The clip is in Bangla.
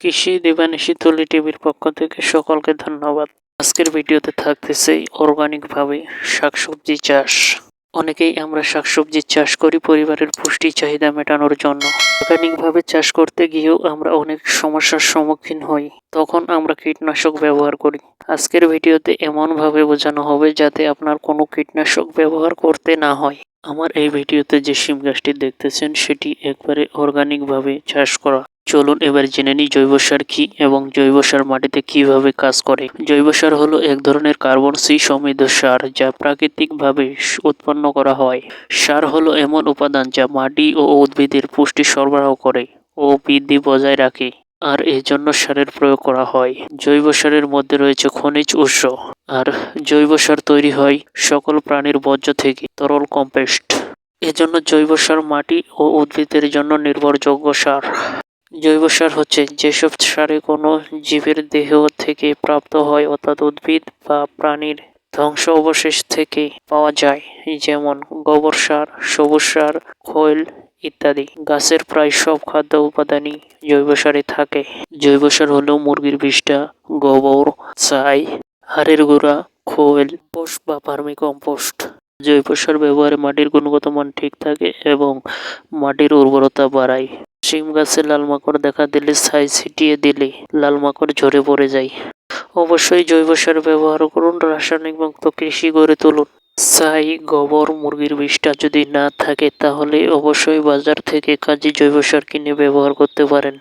কৃষি দিবানিশি তুলি টিভির পক্ষ থেকে সকলকে ধন্যবাদ। আজকের ভিডিওতে থাকতেছে অর্গানিকভাবে শাকসবজি চাষ। অনেকেই আমরা শাকসবজি চাষ করি পরিবারের পুষ্টি চাহিদা মেটানোর জন্য। অর্গানিকভাবে চাষ করতে গিয়েও আমরা অনেক সমস্যার সম্মুখীন হই। তখন আমরা কীটনাশক ব্যবহার করি। আজকের ভিডিওতে এমনভাবে বোঝানো হবে যাতে আপনার কোনো কীটনাশক ব্যবহার করতে না হয়। আমার এই ভিডিওতে যে শিম গাছটি দেখতেছেন, সেটি একবারে অর্গানিকভাবে চাষ করা চলুন এবার জেনে নিই জৈব সার কি এবং জৈব সার মাটিতে কীভাবে কাজ করে। জৈব সার হলো এক ধরনের কার্বন সি সমৃদ্ধ সার যা প্রাকৃতিকভাবে উৎপন্ন করা হয়। সার হলো এমন উপাদান যা মাটি ও উদ্ভিদের পুষ্টি সরবরাহ করে ও বৃদ্ধি বজায় রাখে আর এই জন্য সারের প্রয়োগ করা হয়। জৈব সারের মধ্যে রয়েছে খনিজ উৎস আর জৈব সার তৈরি হয় সকল প্রাণীর বর্জ্য থেকে তরল কম্পোস্ট। এজন্য জৈব সার মাটি ও উদ্ভিদের জন্য নির্ভরযোগ্য সার। জৈব সার হচ্ছে, যেসব সারে কোনো জীবের দেহ থেকে প্রাপ্ত হয় অর্থাৎ উদ্ভিদ বা প্রাণীর ধ্বংস অবশেষ থেকে পাওয়া যায়, যেমন গোবর সার, সবুজ সার, খৈল ইত্যাদি। গাছের প্রায় সব খাদ্য উপাদানই জৈব সারে থাকে। জৈব সার হলো মুরগির বিষ্ঠা গোবর, ছাই, হাড়ের গুঁড়া, খোল পোষ বা ভার্মি কম্পোস্ট জৈব সার ব্যবহারে মাটির গুণগত মান ঠিক থাকে এবং মাটির উর্বরতা বাড়ায়। শিম গাছে লাল মাকড় দেখা দিলে ছাই ছিটিয়ে দিলে লাল মাকড় ঝরে পড়ে যায়। অবশ্যই জৈব সার ব্যবহার করুন, রাসায়নিক মুক্ত কৃষি গড়ে তুলুন। ছাই গোবর মুরগির বিষটা যদি না থাকে, তাহলে অবশ্যই বাজার থেকে কাজী জৈব সার কিনে ব্যবহার করতে পারেন।